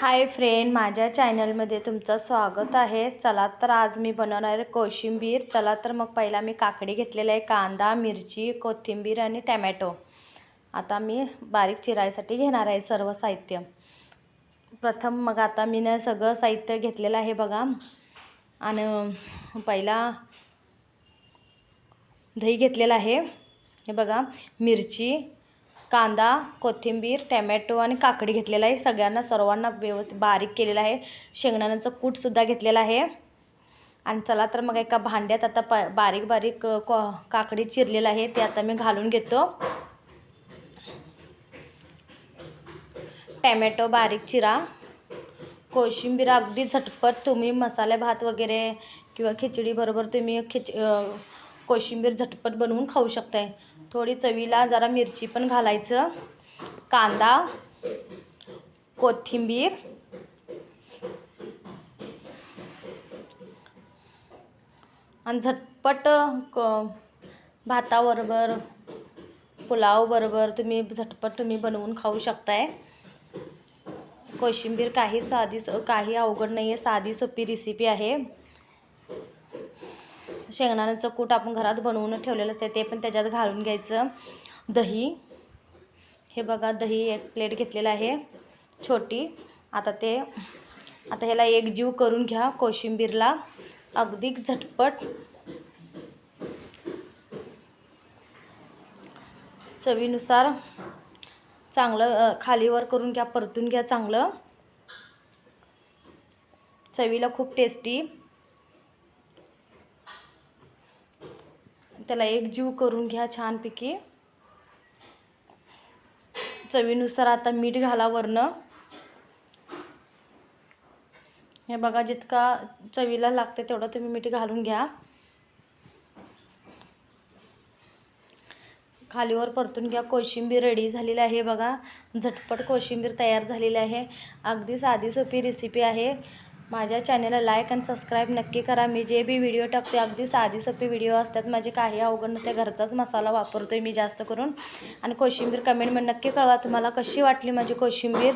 Hi friend माझ्या चॅनलमध्ये तुमचं स्वागत आहे. चला तर आज मी बनवणार आहे कोशिंबीर. चला तर मग पहिला मी काकडी घेतलेला आहे कांदा मिरची कोथिंबीर आणि टॅमॅटो. आता मी बारीक चिरायसाठी घेणार आहे सर्व साहित्य. प्रथम मग आता मी ना सगळं साहित्य घेतलेलं आहे बघा. आणि पहिला दही घेतलेलं आहे. हे बघा मिरची कांदा कोथिंबीर टॅमॅटो आणि काकडी घेतलेला आहे. सगळ्यांना सर्वांना व्यवस्थित बारीक केलेलं आहे. शेंगदाण्याचं कूटसुद्धा घेतलेलं आहे. आणि चला तर मग एका भांड्यात आता प बारीक बारीक को काकडी चिरलेलं आहे. ते आता मी घालून घेतो. टॅमॅटो बारीक चिरा. कोशिंबीर अगदी झटपट तुम्ही मसाले भात वगैरे किंवा खिचडीबरोबर तुम्ही खिच कोशिंबीर झटपट बनवून खाऊ शकताय. थोडी चवीला जरा मिरची पण घालायचं. कांदा कोथिंबीर आणि झटपट क भाताबरोबर पुलावबरोबर तुम्ही झटपट तुम्ही बनवून खाऊ शकताय. कोशिंबीर काही साधी काही अवघड नाही आहे साधी सोपी रेसिपी आहे. शेंगदाण्याचं कूट आपण घरात बनवून ठेवलेलं असते ते पण त्याच्यात घालून घ्यायचं. दही. हे बघा दही एक प्लेट घेतलेलं आहे छोटी. आता ते आता ह्याला एक जीव करून घ्या कोशिंबीरला. अगदी झटपट. चवीनुसार चांगलं खालीवर करून घ्या परतून घ्या चांगलं. चवीला खूप टेस्टी त्याला एक जीव करून घ्या छानपैकी. चवीनुसार आता मीठ घाला वरनं. हे बघा जितका चवीला लागते तेवढं तुम्ही मीठ घालून घ्या. खालीवर परतून घ्या. कोशिंबीर रेडी झालेली आहे बघा. झटपट कोशिंबीर तयार झालेली आहे. अगदी साधी सोपी रेसिपी आहे. माझ्या चॅनलला लाईक आणि सबस्क्राईब नक्की करा. मी जे बी व्हिडिओ टाकते अगदी साधी सोपी व्हिडिओ असतात. माझे काही अवघड नसते घरचाच मसाला वापरतो आहे मी जास्त करून. आणि कोशिंबीर कमेंटमध्ये नक्की कळवा तुम्हाला कशी वाटली माझी कोशिंबीर?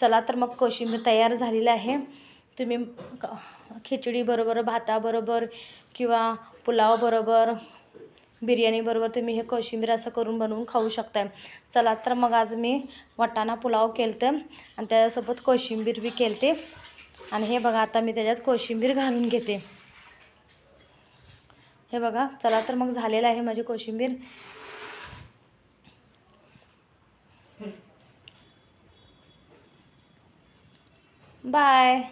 चला तर मग कोशिंबीर तयार झालेली आहे. तुम्ही खिचडीबरोबर भाताबरोबर किंवा पुलावबरोबर बिर्याणीबरोबर तुम्ही हे कोशिंबीर असं करून बनवून खाऊ शकताय. चला तर मग आज मी वाटाणा पुलाव केलते आणि त्यासोबत कोशिंबीर बी केलते. आणि हे बघा आता मी त्याच्यात कोशिंबीर घालून घेते. हे बघा चला तर मग झालेलं आहे माझी कोशिंबीर. बाय.